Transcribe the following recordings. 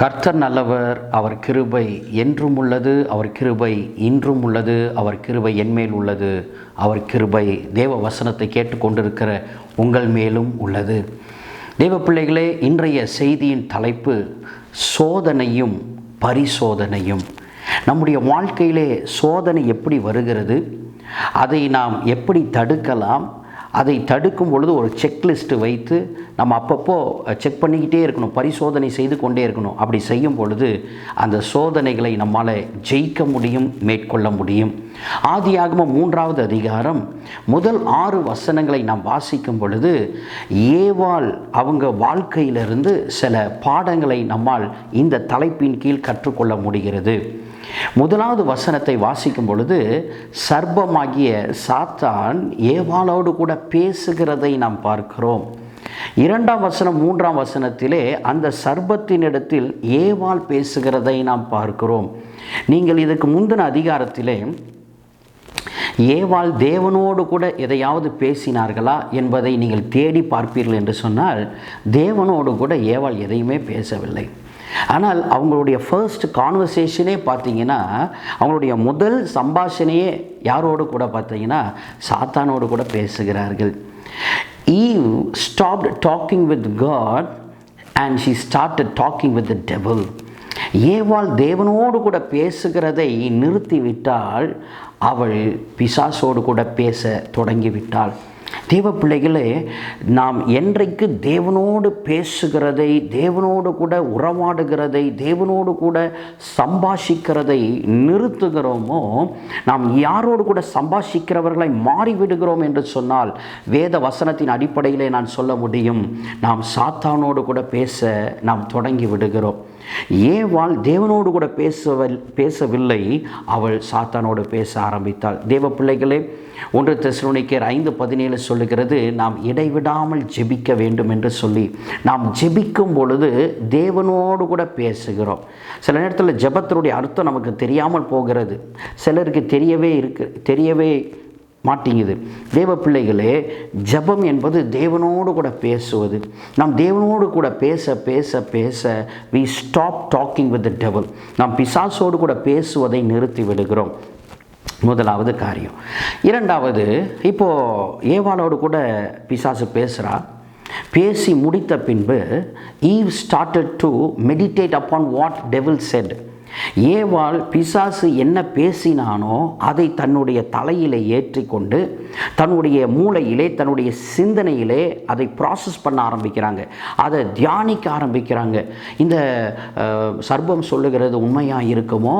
கர்த்தர் நல்லவர் அவர் கிருபை என்றும் உள்ளது அவர் கிருபை இன்றும் உள்ளது அவர் கிருபை என்மேல் உள்ளது அவர் கிருபை தேவ வசனத்தை கேட்டுக்கொண்டிருக்கிற உங்கள் மேலும் உள்ளது. தேவ பிள்ளைகளே இன்றைய செய்தியின் தலைப்பு சோதனையும் பரிசோதனையும். நம்முடைய வாழ்க்கையிலே சோதனை எப்படி வருகிறது அதை நாம் எப்படி தடுக்கலாம் அதை தடுக்கும் பொழுது ஒரு செக்லிஸ்ட்டு வைத்து நம்ம அப்பப்போ செக் பண்ணிக்கிட்டே இருக்கணும் பரிசோதனை செய்து கொண்டே இருக்கணும். அப்படி செய்யும் பொழுது அந்த சோதனைகளை நம்மால் ஜெயிக்க முடியும் மேற்கொள்ள முடியும். ஆதியாகமம் மூன்றாவது அதிகாரம் முதல் ஆறு வசனங்களை நாம் வாசிக்கும் பொழுது ஏவாள் அவங்க வாழ்க்கையிலிருந்து சில பாடங்களை நம்மால் இந்த தலைப்பின் கீழ் கற்றுக்கொள்ள முடிகிறது. முதலாவது வசனத்தை வாசிக்கும் பொழுது சர்ப்பமாகிய சாத்தான் ஏவாளோடு கூட பேசுகிறதை நாம் பார்க்கிறோம். இரண்டாம் வசனம் மூன்றாம் வசனத்திலே அந்த சர்பத்தினிடத்தில் ஏவாள் பேசுகிறதை நாம் பார்க்கிறோம். நீங்கள் இதுக்கு முந்தின அதிகாரத்திலே ஏவாள் தேவனோடு கூட எதையாவது பேசினார்களா என்பதை நீங்கள் தேடி பார்ப்பீர்கள் என்று சொன்னால் தேவனோடு கூட ஏவாள் எதையுமே பேசவில்லை. ஆனால் அவங்களுடைய ஃபர்ஸ்ட் கான்வர்சேஷனே பார்த்தீங்கன்னா அவங்களுடைய முதல் சம்பாஷணையே யாரோடு கூட பார்த்தீங்கன்னா சாத்தானோடு கூட பேசுகிறார்கள். Eve stopped talking with God and she start talking with the devil ஏவாள் தேவனோடு கூட பேசுகிறதை நிறுத்திவிட்டால் அவள் பிசாசோடு கூட பேச தொடங்கிவிட்டாள். தேவ பிள்ளைகளே நாம் என்றைக்கு தேவனோடு பேசுகிறதை தேவனோடு கூட உறவாடுகிறதை தேவனோடு கூட சம்பாஷிக்கிறதை நிறுத்துகிறோமோ நாம் யாரோடு கூட சம்பாஷிக்கிறவர்களை மாறிவிடுகிறோம் என்று சொன்னால் வேத வசனத்தின் அடிப்படையிலே நான் சொல்ல முடியும். நாம் சாத்தானோடு கூட பேச நாம் தொடங்கி விடுகிறோம். ஏவாள் தேவனோடு கூட பேசவல் பேசவில்லை? அவள் சாத்தானோடு பேச ஆரம்பித்தாள். தேவ பிள்ளைகளே ஒன்று தெசலோனிக்கர் ஐந்து பதினேழு சொல்லுகிறது நாம் இடைவிடாமல் ஜெபிக்க வேண்டும் என்று சொல்லி நாம் ஜெபிக்கும் பொழுது தேவனோடு கூட பேசுகிறோம். சில நேரத்தில் ஜெபத்தினுடைய அர்த்தம் நமக்கு தெரியாமல் போகிறது. சிலருக்கு தெரியவே இருக்கு தெரியவே மாட்டேங்குது. தேவ பிள்ளைகளே ஜபம் என்பது தேவனோடு கூட பேசுவது. நாம் தேவனோடு கூட பேச பேச பேச we stop talking with the devil நாம் பிசாசோடு கூட பேசுவதை நிறுத்தி விடுகிறோம். முதலாவது காரியம். இரண்டாவது இப்போது ஏவாளோடு கூட பிசாசு பேசுகிறா பேசி முடித்த பின்பு Eve started to meditate upon what devil said ஏவாள் பிசாசு என்ன பேசினானோ அதை தன்னுடைய தலையிலே ஏற்றிக்கொண்டு தன்னுடைய மூளையிலே தன்னுடைய சிந்தனையிலே அதை ப்ராசஸ் பண்ண ஆரம்பிக்கிறாங்க. அதை தியானிக்க ஆரம்பிக்கிறாங்க. இந்த சர்பம் சொல்லுகிறது உண்மையாக இருக்குமோ?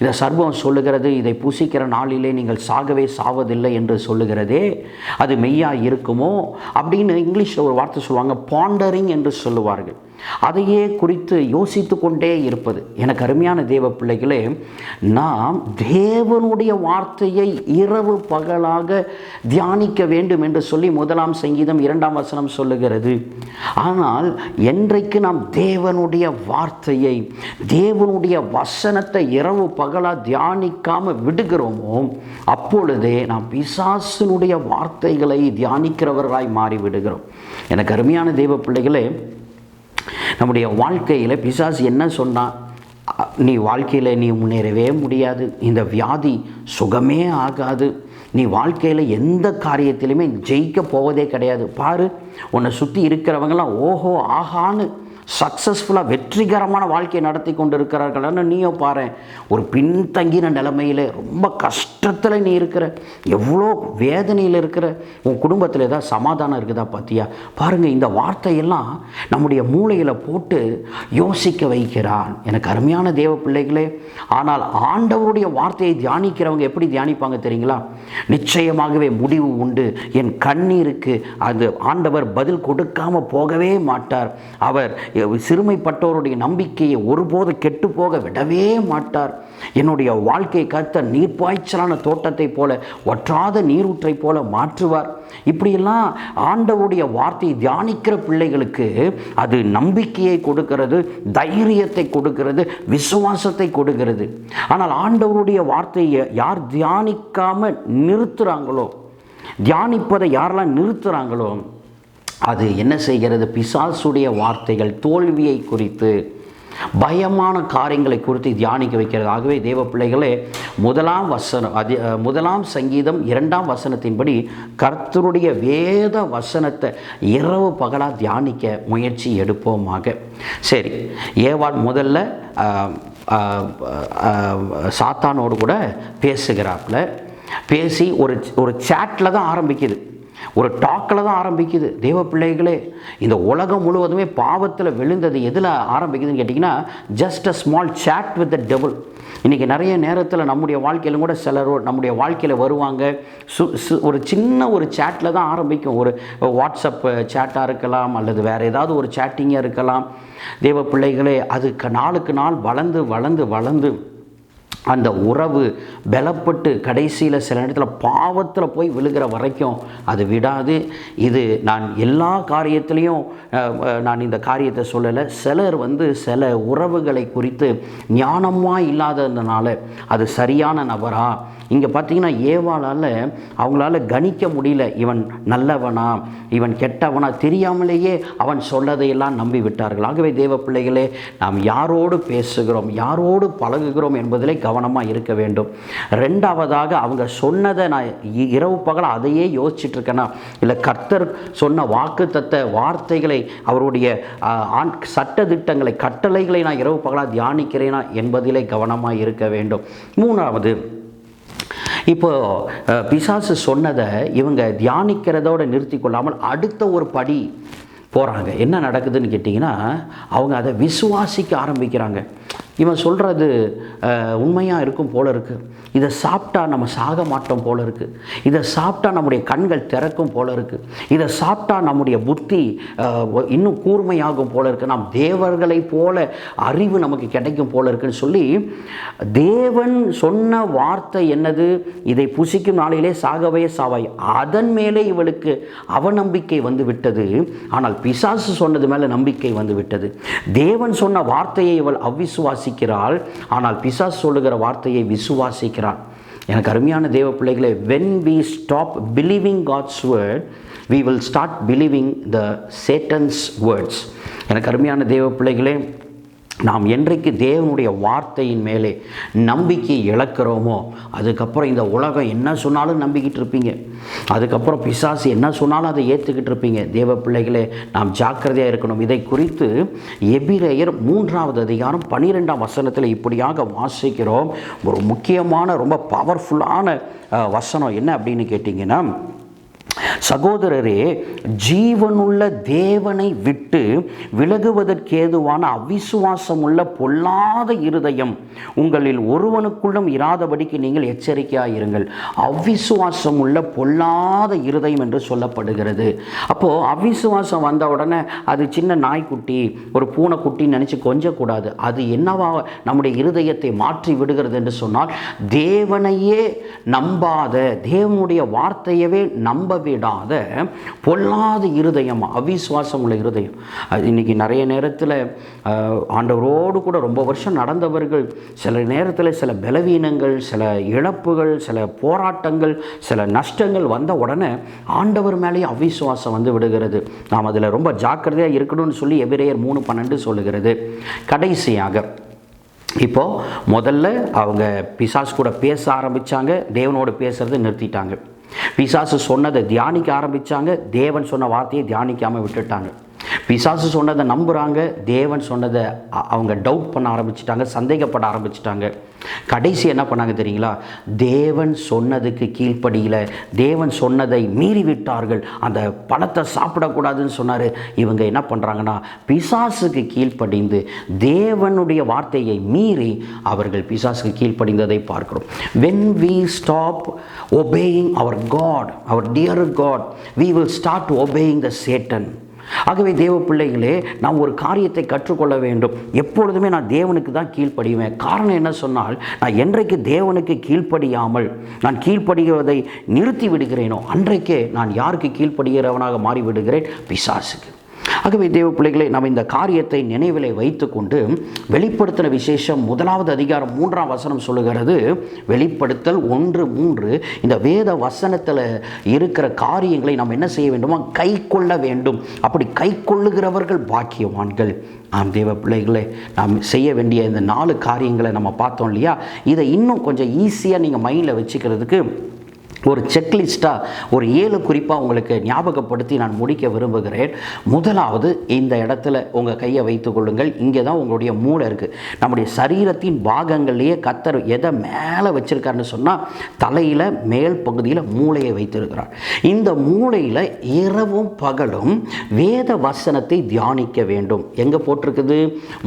இதை சர்வம் சொல்லுகிறது இதை புசிக்கிற நாளிலே நீங்கள் சாகவே சாவதில்லை என்று சொல்லுகிறதே. அது மெய்யா இருக்குமோ? அப்படின்னு இங்கிலீஷில் ஒரு வார்த்தை சொல்லுவாங்க பாண்டரிங் என்று சொல்லுவார்கள். அதையே குறித்து யோசித்து கொண்டே இருப்பது. எனக்கு அருமையான தேவ பிள்ளைகளே நாம் தேவனுடைய வார்த்தையை இரவு பகலாக தியானிக்க வேண்டும் என்று சொல்லி முதலாம் சங்கீதம் இரண்டாம் வசனம் சொல்லுகிறது. ஆனால் என்றைக்கு நாம் தேவனுடைய வார்த்தையை தேவனுடைய வசனத்தை இரவு பகலாக தியானிக்காமல் விடுகிறோமோ அப்பொழுதே நாம் பிசாசினுடைய வார்த்தைகளை தியானிக்கிறவர்களாய் மாறி விடுகிறோம் எனக்கு அருமையான தெய்வ பிள்ளைகளே நம்முடைய வாழ்க்கையில் பிசாசு என்ன சொன்னால் நீ வாழ்க்கையில் நீ முன்னேறவே முடியாது. இந்த வியாதி சுகமே ஆகாது. நீ வாழ்க்கையில் எந்த காரியத்திலுமே ஜெயிக்க போவதே கிடையாது. பாரு உன்னை சுற்றி இருக்கிறவங்களாம் ஓஹோ ஆஹான்னு சக்ஸஸ்ஃபுல்லாக வெற்றிகரமான வாழ்க்கையை நடத்தி கொண்டு இருக்கிறார்கள்னு நீயும் பாரு ஒரு பின்தங்கின நிலைமையில் ரொம்ப கஷ்டத்தில் நீ இருக்கிற எவ்வளோ வேதனையில் இருக்கிற உன் குடும்பத்தில் ஏதாவது சமாதானம் இருக்குதா பார்த்தியா பாருங்கள் இந்த வார்த்தையெல்லாம் நம்முடைய மூளையில் போட்டு யோசிக்க வைக்கிறான். எனக்கு அருமையான தேவ பிள்ளைகளே ஆனால் ஆண்டவருடைய வார்த்தையை தியானிக்கிறவங்க எப்படி தியானிப்பாங்க தெரியுங்களா? நிச்சயமாகவே முடிவு உண்டு. என் கண்ணீருக்கு அது ஆண்டவர் பதில் கொடுக்காமல் போகவே மாட்டார். அவர் சிறுமைப்பட்டோருடைய நம்பிக்கையை ஒருபோது கெட்டு போக விடவே மாட்டார். என்னுடைய வாழ்க்கை கத்த நீர்ப்பாய்ச்சலான தோட்டத்தைப் போல ஒற்றாத நீரூற்றை போல மாற்றுவார். இப்படியெல்லாம் ஆண்டவருடைய வார்த்தையை தியானிக்கிற பிள்ளைகளுக்கு அது நம்பிக்கையை கொடுக்கிறது தைரியத்தை கொடுக்கிறது விசுவாசத்தை கொடுக்கிறது. ஆனால் ஆண்டவருடைய வார்த்தையை யார் தியானிக்காமல் நிறுத்துகிறாங்களோ தியானிப்பதை யாரெல்லாம் நிறுத்துகிறாங்களோ அது என்ன செய்கிறது? பிசாசுடைய வார்த்தைகள் தோல்வியை குறித்து பயமான காரியங்களை குறித்து தியானிக்க வைக்கிறது. ஆகவே தேவ பிள்ளைகளே முதலாம் வசனம் அது முதலாம் சங்கீதம் இரண்டாம் வசனத்தின்படி கர்த்தருடைய வேத வசனத்தை இரவு பகலாக தியானிக்க முயற்சி எடுப்போமாக. சரி ஏவாள் முதல்ல சாத்தானோடு கூட பேசுகிறாப்புல. பேசி ஒரு ஒரு சேட்டில் தான் ஆரம்பிக்குது. ஒரு டாக்கில் தான் ஆரம்பிக்குது. தேவ பிள்ளைகளே இந்த உலகம் முழுவதுமே பாவத்தில் விழுந்தது எதில் ஆரம்பிக்குதுன்னு கேட்டிங்கன்னா just a small chat with the devil இன்றைக்கி நிறைய நேரத்தில் நம்முடைய வாழ்க்கையிலும் கூட சிலர் நம்முடைய வாழ்க்கையில் வருவாங்க. சு சு ஒரு சின்ன ஒரு சேட்டில் தான் ஆரம்பிக்கும். ஒரு வாட்ஸ்அப் சேட்டாக இருக்கலாம் அல்லது வேறு ஏதாவது ஒரு சேட்டிங்காக இருக்கலாம். தேவ பிள்ளைகளே அது நாளுக்கு நாள் வளர்ந்து வளர்ந்து வளர்ந்து அந்த உறவு பலப்பட்டு கடைசியில் சில நேரத்தில் பாவத்தில் போய் விழுகிற வரைக்கும் அது விடாது. இது நான் எல்லா காரியத்திலையும் நான் இந்த காரியத்தை சொல்லலை. சிலர் வந்து சில உறவுகளை குறித்து ஞானமாக இல்லாததுனால அது சரியான நபரா? இங்கே பார்த்தீங்கன்னா ஏவாளால் அவங்களால கணிக்க முடியல. இவன் நல்லவனா? இவன் கெட்டவனா? தெரியாமலேயே அவன் சொல்லதையெல்லாம் நம்பி விட்டார்கள். ஆகவே தேவ பிள்ளைகளே நாம் யாரோடு பேசுகிறோம்? யாரோடு பழகுகிறோம் என்பதிலே கவனமாக இருக்க வேண்டும். ரெண்டாவதாக அவங்க சொன்னதை நான் இ- இரவு பகல் அதையே யோசிச்சுட்டு இருக்கேனா இல்லை கர்த்தர் சொன்ன வாக்கு வார்த்தைகளை அவருடைய ஆண் சட்ட திட்டங்களை கட்டளைகளை நான் இரவு பகலாக தியானிக்கிறேனா என்பதிலே கவனமாக இருக்க வேண்டும். மூணாவது இப்போ பிசாசு சொன்னதை இவங்க தியானிக்கிறதோடு நிறுத்தி கொள்ளாமல் அடுத்த ஒரு படி போகிறாங்க என்ன நடக்குதுன்னு கேட்டிங்கன்னா அவங்க அதை விசுவாசிக்க ஆரம்பிக்கிறாங்க. இவன் சொல்கிறது உண்மையாக இருக்கும் போல இருக்குது இதை சாப்பிட்டா நம்ம சாக மாட்டோம் போல இருக்குது இதை சாப்பிட்டா நம்முடைய கண்கள் திறக்கும் போல இருக்குது இதை சாப்பிட்டா நம்முடைய புத்தி இன்னும் கூர்மையாகும் போல இருக்குது நாம் தேவர்களை போல அறிவு நமக்கு கிடைக்கும் போல இருக்குன்னு சொல்லி தேவன் சொன்ன வார்த்தை என்னது? இதை புசிக்கும் நாளிலே சாகவே சாவாய். அதன் மேலே இவளுக்கு அவநம்பிக்கை வந்து விட்டது. ஆனால் பிசாசு சொன்னது மேலே நம்பிக்கை வந்து விட்டது. தேவன் சொன்ன வார்த்தையை இவள் விசுவாசிக்கிறாள். ஆனால் பிசாஸ் சொல்லுகிற வார்த்தையை விசுவாசிக்கிறாள் எனக்கு அருமையான தேவ பிள்ளைகளே when we stop believing God's word we will start believing the Satan's words எனக்கு அருமையான தேவ பிள்ளைகளே நாம் என்றைக்கு தேவனுடைய வார்த்தையின் மேலே நம்பிக்கை இழக்கிறோமோ அதுக்கப்புறம் இந்த உலகம் என்ன சொன்னாலும் நம்பிக்கிட்டு இருப்பீங்க. அதுக்கப்புறம் பிசாசு என்ன சொன்னாலும் அதை ஏற்றுக்கிட்டு இருப்பீங்க. தேவ பிள்ளைகளே நாம் ஜாக்கிரதையாக இருக்கணும். இதை குறித்து எபிரேயர் மூன்றாவது அதிகாரம் பன்னிரெண்டாம் வசனத்தில் இப்படியாக வாசிக்கிறோம். ஒரு முக்கியமான ரொம்ப பவர்ஃபுல்லான வசனம் என்ன அப்படின்னு கேட்டிங்கன்னா சகோதரரே ஜீவனுள்ள தேவனை விட்டு விலகுவதற்கேதுவான அவிசுவாசமுள்ள பொல்லாத இருதயம் உங்களில் ஒருவனுக்குள்ளும் இராதபடிக்கு நீங்கள் எச்சரிக்கையாக இருங்கள் அவிசுவாசம் உள்ள பொல்லாத இருதயம் என்று சொல்லப்படுகிறது. அப்போது அவிசுவாசம் வந்த உடனே அது சின்ன நாய்க்குட்டி ஒரு பூனைக்குட்டின்னு நினச்சி கொஞ்சக்கூடாது. அது என்னவா நம்முடைய இருதயத்தை மாற்றி விடுகிறது என்று சொன்னால் தேவனையே நம்பாத தேவனுடைய வார்த்தையவே நம்ப விடாத பொல்லாத இருதயம் அவிசுவாசம் உள்ள இருதயம். அது இன்னைக்கு நிறைய நேரத்தில் ஆண்டவரோடு கூட ரொம்ப வருஷம் நடந்தவர்கள் சில நேரத்தில் சில பலவீனங்கள் சில இழப்புகள் சில போராட்டங்கள் சில நஷ்டங்கள் வந்த உடனே ஆண்டவர் மேலேயும் அவிசுவாசம் வந்து விடுகிறது. நாம் அதில் ரொம்ப ஜாக்கிரதையாக இருக்கணும்னு சொல்லி எபிரேயர் மூணு பன்னெண்டு சொல்லுகிறது. கடைசியாக இப்போது முதல்ல அவங்க பிசாஸ் கூட பேச ஆரம்பிச்சாங்க தேவனோடு பேசுகிறத நிறுத்திட்டாங்க. பிசாசு சொன்னதை தியானிக்க ஆரம்பிச்சாங்க. தேவன் சொன்ன வார்த்தையை தியானிக்காமல் விட்டுட்டாங்க. பிசாசு சொன்னதை நம்புகிறாங்க தேவன் சொன்னதை அ- அவங்க டவுட் பண்ண ஆரம்பிச்சிட்டாங்க சந்தேகப்பட ஆரம்பிச்சிட்டாங்க. கடைசி என்ன பண்ணாங்க தெரியுங்களா? தேவன் சொன்னதுக்கு கீழ்ப்படியில் தேவன் சொன்னதை மீறி விட்டார்கள் அந்த பழத்தை சாப்பிடக்கூடாதுன்னு சொன்னார். இவங்க என்ன பண்ணுறாங்கன்னா பிசாசுக்கு கீழ்ப்படிந்து தேவனுடைய வார்த்தையை மீறி அவர்கள் பிசாசுக்கு கீழ்ப்படிந்ததை பார்க்கிறோம். When we stop obeying our God our dear God we will start obeying the Satan ஆகவே தேவ பிள்ளைகளே நாம் ஒரு காரியத்தை கற்றுக்கொள்ள வேண்டும். எப்பொழுதுமே நான் தேவனுக்கு தான் கீழ்ப்படிவேன். காரணம் என்ன சொன்னால் நான் என்றைக்கு தேவனுக்கு கீழ்ப்படியாமல் நான் கீழ்ப்படுகிறதை நிறுத்தி விடுகிறேனோ அன்றைக்கே நான் யாருக்கு கீழ்ப்படுகிறவனாக மாறிவிடுகிறேன்? பிசாசுக்கு. ஆகவே தேவ பிள்ளைகளை நாம் இந்த காரியத்தை நினைவிலை வைத்துக்கொண்டு வெளிப்படுத்தின விசேஷம் முதலாவது அதிகாரம் மூன்றாம் வசனம் சொல்லுகிறது. வெளிப்படுத்தல் ஒன்று மூன்று. இந்த வேத வசனத்தில் இருக்கிற காரியங்களை நாம் என்ன செய்ய வேண்டுமா? கை கொள்ள வேண்டும். அப்படி கை கொள்ளுகிறவர்கள் பாக்கியவான்கள். ஆம் தேவ பிள்ளைகளே நாம் செய்ய வேண்டிய இந்த நாலு காரியங்களை நம்ம பார்த்தோம் இல்லையா? இதை இன்னும் கொஞ்சம் ஈஸியாக நீங்கள் மைண்டில் வச்சுக்கிறதுக்கு ஒரு செக்லிஸ்ட்டாக ஒரு ஏழு குறிப்பாக உங்களுக்கு ஞாபகப்படுத்தி நான் முடிக்க விரும்புகிறேன். முதலாவது இந்த இடத்துல உங்கள் கையை வைத்து கொள்ளுங்கள். இங்கே தான் உங்களுடைய மூளை இருக்குது நம்முடைய சரீரத்தின் பாகங்கள்லேயே கத்தர் எதை மேலே வச்சிருக்காருன்னு சொன்னால் தலையில் மேல் பகுதியில் மூளையை வைத்திருக்கிறார். இந்த மூளையில் இரவும் பகலும் வேத வசனத்தை தியானிக்க வேண்டும். எங்கே போட்டிருக்குது?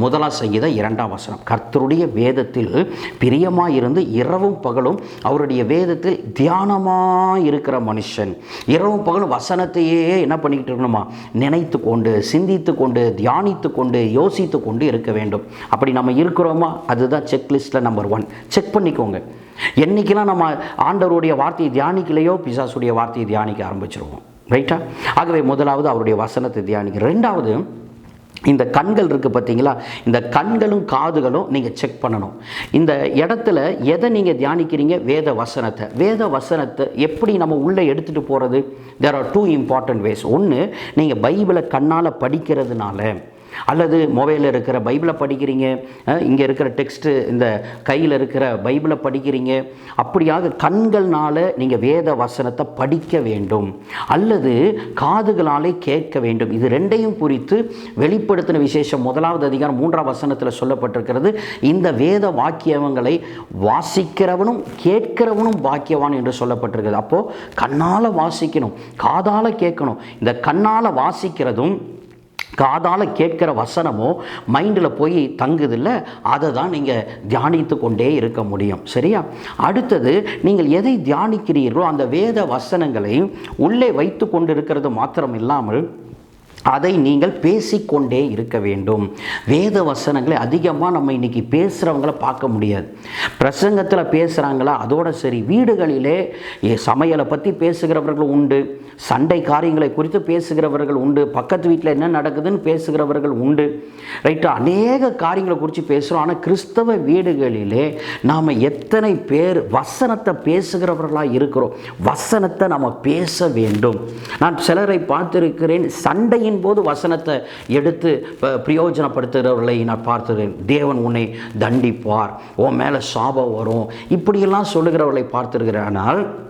முதலாம் சங்கீதம் இரண்டாம் வசனம். கர்த்தருடைய வேதத்தில் பிரியமாக இருந்து இரவும் பகலும் அவருடைய வேதத்தில் தியானமாக இருக்கிற மனுஷன். இரவும் பகலும் வசனத்தையே என்ன பண்ணிக்கிட்டு இருக்கணுமா? நினைத்து கொண்டு சிந்தித்து கொண்டு தியானித்து கொண்டு யோசித்து கொண்டு இருக்க வேண்டும். அப்படி நம்ம இருக்கிறோமா? அதுதான் செக்லிஸ்ட்டில் நம்பர் ஒன் செக் பண்ணிக்கோங்க. என்னைக்கெல்லாம் நம்ம ஆண்டவருடைய வார்த்தையை தியானிக்கலையோ பிசாசுடைய வார்த்தையை தியானிக்க ஆரம்பிச்சிருவோம். ரைட்டா ஆகவே முதலாவது அவருடைய வசனத்தை தியானிக்க. ரெண்டாவது இந்த கண்கள் இருக்குது பார்த்தீங்களா? இந்த கண்களும் காதுகளும் நீங்கள் செக் பண்ணணும். இந்த இடத்துல எதை நீங்கள் தியானிக்கிறீங்க? வேத வசனத்தை. வேத வசனத்தை எப்படி நம்ம உள்ளே எடுத்துகிட்டு போகிறது there are two important ways ஒன்று நீங்கள் பைபிளை கண்ணால் படிக்கிறதுனால. அல்லது மொபைலில் இருக்கிற பைபிளை படிக்கிறீங்க இங்கே இருக்கிற டெக்ஸ்ட்டு இந்த கையில் இருக்கிற பைபிளை படிக்கிறீங்க அப்படியாக கண்கள்னால் நீங்கள் வேத வசனத்தை படிக்க வேண்டும். அல்லது காதுகளாலே கேட்க வேண்டும். இது ரெண்டையும் குறித்து வெளிப்படுத்தின விசேஷம் முதலாவது அதிகாரம் மூன்றாம் வசனத்தில் சொல்லப்பட்டிருக்கிறது. இந்த வேத வாக்கியங்களை வாசிக்கிறவனும் கேட்கிறவனும் பாக்கியவான் என்று சொல்லப்பட்டிருக்கிறது அப்போது கண்ணால் வாசிக்கணும் காதால் கேட்கணும். இந்த கண்ணால் வாசிக்கிறதும் காதால் கேட்கிற வசனமோ மைண்டில் போய் தங்குதில்ல அதை தான் நீங்கள் தியானித்து கொண்டே இருக்க முடியும். சரியா? அடுத்தது நீங்கள் எதை தியானிக்கிறீர்களோ அந்த வேத வசனங்களை உள்ளே வைத்து கொண்டிருக்கிறது மாத்திரம் இல்லாமல் அதை நீங்கள் பேசிக்கொண்டே இருக்க வேண்டும். வேத வசனங்களை அதிகமாக நம்ம இன்றைக்கி பேசுகிறவங்கள பார்க்க முடியாது. பிரசங்கத்தில் பேசுகிறாங்களா அதோட சரி. வீடுகளிலே சமையலை பற்றி பேசுகிறவர்கள் உண்டு. சண்டை காரியங்களை குறித்து பேசுகிறவர்கள் உண்டு. பக்கத்து வீட்டில் என்ன நடக்குதுன்னு பேசுகிறவர்கள் உண்டு. ரைட்டு அநேக காரியங்களை குறித்து பேசுகிறோம் ஆனால் கிறிஸ்தவ வீடுகளிலே நாம் எத்தனை பேர் வசனத்தை பேசுகிறவர்களாக இருக்கிறோம்? வசனத்தை நம்ம பேச வேண்டும். நான் சிலரை பார்த்திருக்கிறேன். சண்டையின் போது வசனத்தை எடுத்து பிரயோஜனப்படுத்துகிறவர்களை நான் பார்த்துருக்கேன் தேவன் உன்னை தண்டிப்பார். உன் மேலே சாபம் வரும். இப்படியெல்லாம் சொல்லுகிறவர்களை பார்த்திருக்கிறேன் ஆனால்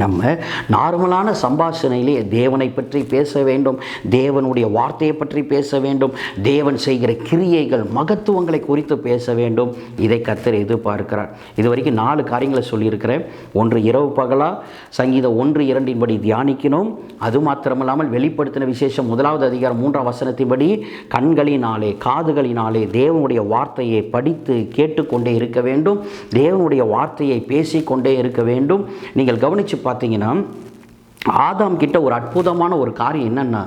நம்ம நார்மலான சம்பாஷணையிலே தேவனை பற்றி பேச வேண்டும் தேவனுடைய வார்த்தையை பற்றி பேச வேண்டும் தேவன் செய்கிற கிரியைகள் மகத்துவங்களை குறித்து பேச வேண்டும். இதை கத்தர் எதிர்பார்க்கிறார். இது வரைக்கும் நாலு காரியங்களை சொல்லியிருக்கிறேன். ஒன்று இரவு பகலா சங்கீதம் ஒன்று இரண்டின்படி தியானிக்கணும். அது மாத்திரமில்லாமல் வெளிப்படுத்தின விசேஷம் முதலாவது அதிகாரம் மூன்றாம் வசனத்தின்படி கண்களினாலே காதுகளினாலே தேவனுடைய வார்த்தையை படித்து கேட்டுக்கொண்டே இருக்க வேண்டும். தேவனுடைய வார்த்தையை பேசிக்கொண்டே இருக்க வேண்டும். நீங்கள் கவனித்து பார்த்தீங்கன்னா ஆதாம் கிட்ட ஒரு அற்புதமான ஒரு காரியம் என்னென்னா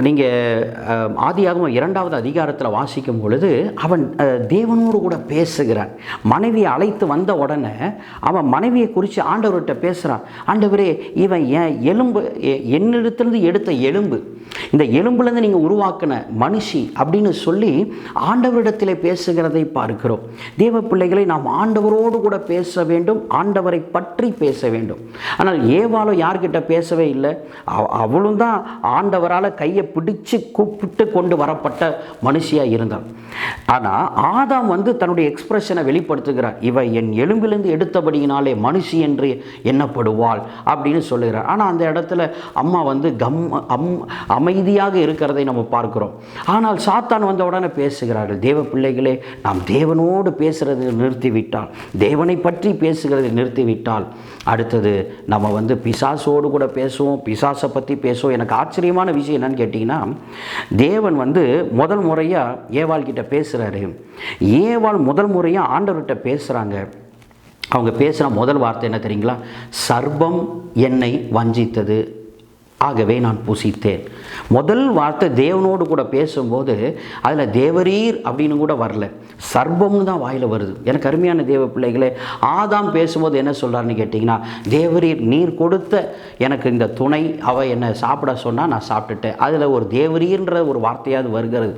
நீங்கள் ஆதியாகவும் இரண்டாவது அதிகாரத்தில் வாசிக்கும் பொழுது அவன் தேவனோடு கூட பேசுகிறான். மனைவியை அழைத்து வந்த உடனே அவன் மனைவியை குறித்து ஆண்டவர்கிட்ட பேசுகிறான் ஆண்டவரே இவன் என் எலும்பு எ- எடுத்த எலும்பு இந்த எலும்புலேருந்து நீங்கள் உருவாக்கின மனுஷி அப்படின்னு சொல்லி ஆண்டவரிடத்திலே பேசுகிறதை பார்க்கிறோம். தேவ பிள்ளைகளை நாம் ஆண்டவரோடு கூட பேச வேண்டும் ஆண்டவரை பற்றி பேச வேண்டும். ஆனால் ஏவாலும் யார்கிட்ட பேசவே இல்லை? அவ- அவளும் தான் ஆண்டவரால் கையை பிடிச்சு கூப்பிட்டு கொண்டு வரப்பட்ட மனுஷியாக இருந்தாள் ஆனால் ஆதாம் வந்து தன்னுடைய எக்ஸ்பிரஷனை வெளிப்படுத்துகிறார். இவை என் எலும்பிலிருந்து எடுத்தபடியினாலே மனுஷி என்று எண்ணப்படுவாள் அப்படின்னு சொல்லுகிறார். ஆனால் அந்த இடத்துல அம்மா வந்து கம் அம் அமைதியாக இருக்கிறதை நம்ம பார்க்கிறோம். ஆனால் சாத்தான் வந்த உடனே பேசுகிறார்கள் தேவ பிள்ளைகளே நாம் தேவனோடு பேசுகிறதை நிறுத்திவிட்டால் தேவனை பற்றி பேசுகிறதை நிறுத்திவிட்டால் அடுத்தது நம்ம வந்து பிசாசோடு கூட பேசுவோம் பிசாசை பற்றி பேசுவோம். எனக்கு ஆச்சரியம் ஆச்சரியமான விஷயம் என்னன்னு கேட்டிங்கன்னா தேவன் வந்து முதல் முறையாக ஏவாள் கிட்ட பேசுகிறாரு ஏவாள் முதல் முறையாக ஆண்டவர்கிட்ட பேசுகிறாங்க அவங்க பேசுகிற முதல் வார்த்தை என்ன தெரியுங்களா? சர்பம் என்னை வஞ்சித்தது. ஆகவே நான் புசித்தேன். முதல் வார்த்தை தேவனோடு கூட பேசும்போது அதில் தேவரீர் அப்படின்னு கூட வரல. சர்வம்னு தான் வாயில் வருது. எனக்கு அருமையான தேவ பிள்ளைகளே ஆதாம் பேசும்போது என்ன சொல்கிறாருன்னு கேட்டிங்கன்னா தேவரீர் நீர் கொடுத்த எனக்கு இந்த துணை அவ என்னை சாப்பிட சொன்னால் நான் சாப்பிட்டுட்டேன். அதில் ஒரு தேவரீர்ன்ற ஒரு வார்த்தையாவது வருகிறது.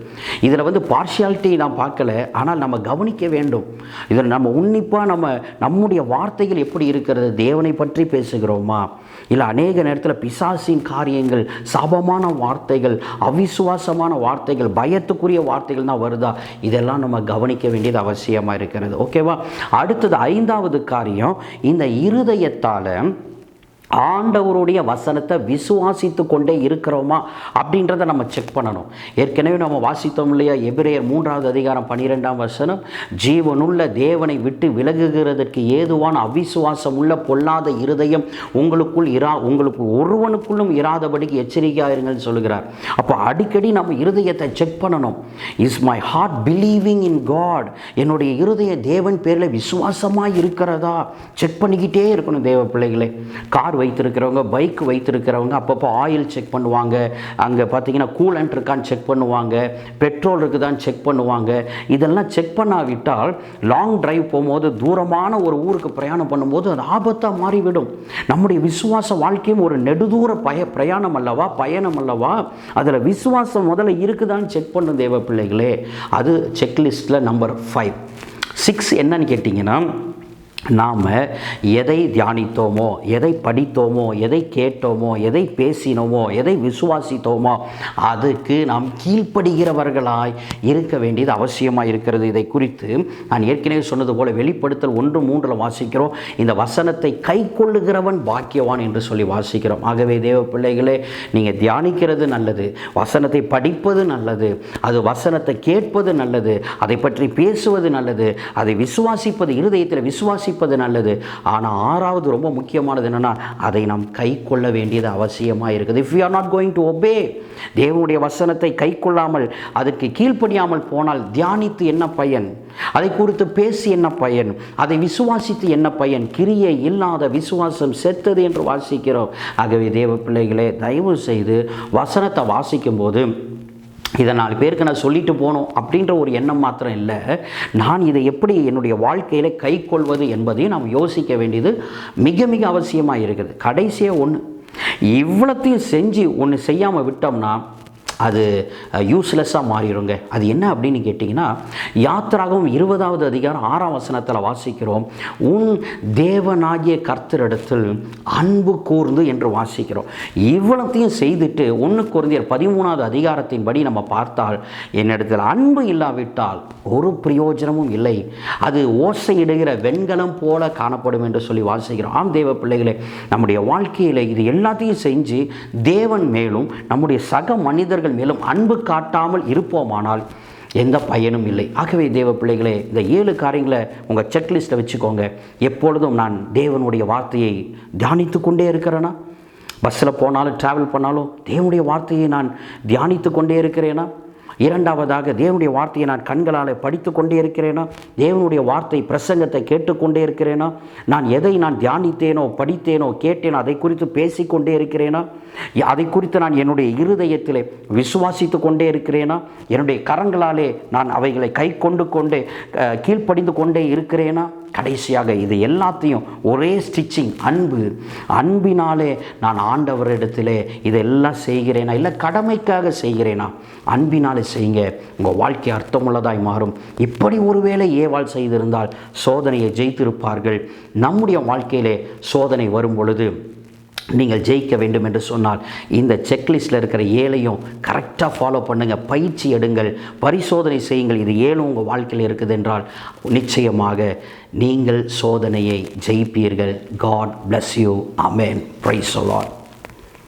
இதில் வந்து பார்ஷியாலிட்டி நான் பார்க்கல ஆனால் நம்ம கவனிக்க வேண்டும். இதில் நம்ம உன்னிப்பாக நம்ம நம்முடைய வார்த்தைகள் எப்படி இருக்கிறது? தேவனை பற்றி பேசுகிறோமா? இல்லை அநேக நேரத்தில் பிசாசின் காரியங்கள் சாபமான வார்த்தைகள் அவிசுவாசமான வார்த்தைகள் பயத்துக்குரிய வார்த்தைகள் தான் வருதா? இதெல்லாம் நம்ம கவனிக்க வேண்டியது அவசியமாக இருக்கிறது. ஓகேவா அடுத்தது ஐந்தாவது காரியம் இந்த இருதயத்தால் ஆண்டவருடைய வசனத்தை விசுவாசித்து கொண்டே இருக்கிறோமா அப்படின்றத நம்ம செக் பண்ணணும். ஏற்கனவே நம்ம வாசித்தோம் இல்லையா? எபிரேயர் மூன்றாவது அதிகாரம் பன்னிரெண்டாம் வசனம் ஜீவனுள்ள தேவனை விட்டு விலகுகிறதற்கு ஏதுவான அவிசுவாசம் உள்ள பொல்லாத இருதயம் உங்களுக்குள் இரா உங்களுக்கு ஒருவனுக்குள்ளும் இராதபடிக்கு எச்சரிக்கையாக இருங்கன்னு அப்போ அடிக்கடி நம்ம இருதயத்தை செக் பண்ணணும். Is my heart believing in God என்னுடைய இருதய தேவன் பேரில் விசுவாசமாக இருக்கிறதா? செக் பண்ணிக்கிட்டே இருக்கணும் தேவ பிள்ளைகளே. கார் வைத்திருக்கிறவங்க பைக் வைத்திருக்கிறவங்க அப்பப்போ ஆயில் செக் பண்ணுவாங்க. அங்கே பார்த்தீங்கன்னா கூலண்ட் இருக்கான்னு செக் பண்ணுவாங்க. பெட்ரோல் இருக்குதான்னு செக் பண்ணுவாங்க. இதெல்லாம் செக் பண்ணாவிட்டால் லாங் டிரைவ் போகும்போது தூரமான ஒரு ஊருக்கு பிரயாணம் பண்ணும்போது அது ஆபத்தாக மாறிவிடும். நம்முடைய விசுவாச வாழ்க்கையும் ஒரு நெடுதூர பய பிரயாணம் அல்லவா? பயணம் அல்லவா? அதில் விசுவாசம் முதல்ல இருக்குதான்னு செக் பண்ணும் தேவ பிள்ளைகளே அது செக்லிஸ்ட்டில் நம்பர் ஃபைவ் சிக்ஸ் என்னன்னு கேட்டிங்கன்னா நாம் எதை தியானித்தோமோ எதை படித்தோமோ எதை கேட்டோமோ எதை பேசினோமோ எதை விசுவாசித்தோமோ அதுக்கு நாம் கீழ்ப்படுகிறவர்களாய் இருக்க வேண்டியது அவசியமாக இருக்கிறது. இதை குறித்து நான் ஏற்கனவே சொன்னது போல் வெளிப்படுத்தல் ஒன்று மூன்றில் வாசிக்கிறோம். இந்த வசனத்தை கை கொள்ளுகிறவன் பாக்கியவான் என்று சொல்லி வாசிக்கிறோம். ஆகவே தேவ பிள்ளைகளே நீங்கள் தியானிக்கிறது நல்லது வசனத்தை படிப்பது நல்லது அது வசனத்தை கேட்பது நல்லது அதை பற்றி பேசுவது நல்லது அதை விசுவாசிப்பது இருதயத்தில் விசுவாசி விசுவாசிப்பது நல்லது. ஆனால் ஆறாவது ரொம்ப முக்கியமானது என்னென்னா அதை நாம் கை கொள்ள வேண்டியது அவசியமாக இருக்குது. If you are not going to obey தேவனுடைய வசனத்தை கை கொள்ளாமல் அதற்கு கீழ்ப்படியாமல் போனால் தியானித்து என்ன பயன்? அதை குறித்து பேசி என்ன பயன்? அதை விசுவாசித்து என்ன பயன்? கிரியை இல்லாத விசுவாசம் செத்தது என்று வாசிக்கிறோம். ஆகவே தேவ பிள்ளைகளே தயவு செய்து வசனத்தை வாசிக்கும்போது இதை நாலு பேருக்கு நான் சொல்லிட்டு போகணும் அப்படின்ற ஒரு எண்ணம் மாத்திரம் இல்லை. நான் இதை எப்படி என்னுடைய வாழ்க்கையில் கை கொள்வது என்பதையும் நாம் யோசிக்க வேண்டியது மிக மிக அவசியமாக இருக்குது கடைசியாக ஒன்று இவ்வளத்தையும் செஞ்சு ஒன்று செய்யாமல் விட்டோம்னா அது யூஸ்லெஸ்ஸாக மாறிடுங்க. அது என்ன அப்படின்னு கேட்டிங்கன்னா யாத்திராகவும் இருபதாவது அதிகாரம் ஆறாம் வசனத்தில் வாசிக்கிறோம். உன் தேவனாகிய கர்த்தரிடத்தில் அன்பு கூர்ந்து என்று வாசிக்கிறோம். இவ்வளத்தையும் செய்துட்டு ஒன்று குறைந்தர் பதிமூணாவது அதிகாரத்தின்படி நம்ம பார்த்தால் என்னிடத்தில் அன்பு இல்லாவிட்டால் ஒரு பிரயோஜனமும் இல்லை. அது ஓசையிடுகிற வெண்கலம் போல காணப்படும் என்று சொல்லி வாசிக்கிறோம். ஆம் தேவ பிள்ளைகளே நம்முடைய வாழ்க்கையில் இது எல்லாத்தையும் செஞ்சு தேவன் மேலும் நம்முடைய சக மனிதர்கள் மேலும் அன்பு காட்டாமல் இருப்போமானால் எந்த பயனும் இல்லை. ஆகவே தேவ பிள்ளைகளே இந்த ஏழு காரியங்களை உங்கள் செக்லிஸ்ட்டை வச்சுக்கோங்க. எப்பொழுதும் நான் தேவனுடைய வார்த்தையை தியானித்து கொண்டே இருக்கிறேனா? பஸ்ஸில் போனாலும் ட்ராவல் பண்ணாலும் தேவனுடைய வார்த்தையை நான் தியானித்து கொண்டே இருக்கிறேனா? இரண்டாவதாக தேவனுடைய வார்த்தையை நான் கண்களால் படித்து கொண்டே இருக்கிறேனா? தேவனுடைய வார்த்தை பிரசங்கத்தை கேட்டுக்கொண்டே இருக்கிறேனா? நான் எதை நான் தியானித்தேனோ படித்தேனோ கேட்டேனோ அதை குறித்து பேசிக்கொண்டே இருக்கிறேனா? அதை குறித்து நான் என்னுடைய இருதயத்தில் விசுவாசித்து கொண்டே இருக்கிறேனா? என்னுடைய கரங்களாலே நான் அவைகளை கை கொண்டு கொண்டே கீழ்ப்படிந்து கொண்டே இருக்கிறேனா? கடைசியாக இது எல்லாத்தையும் ஒரே ஸ்டிச்சிங் அன்பு. அன்பினாலே நான் ஆண்டவரிடத்திலே இதெல்லாம் செய்கிறேனா? இல்லை கடமைக்காக செய்கிறேனா? அன்பினாலே செய்யுங்க. உங்கள் வாழ்க்கை அர்த்தமுள்ளதாய் மாறும். இப்படி ஒருவேளை ஏவாள் செய்திருந்தால் சோதனையை ஜெயித்திருப்பார்கள். நம்முடைய வாழ்க்கையிலே சோதனை வரும் பொழுது நீங்கள் ஜெயிக்க வேண்டும் என்று சொன்னால் இந்த செக்லிஸ்ட்டில் இருக்கிற ஏழையும் கரெக்டாக ஃபாலோ பண்ணுங்கள் பயிற்சி எடுங்கள் பரிசோதனை செய்யுங்கள். இது ஏழும் உங்கள் வாழ்க்கையில் இருக்குது என்றால் நிச்சயமாக நீங்கள் சோதனையை ஜெயிப்பீர்கள். God bless you amen praise Lord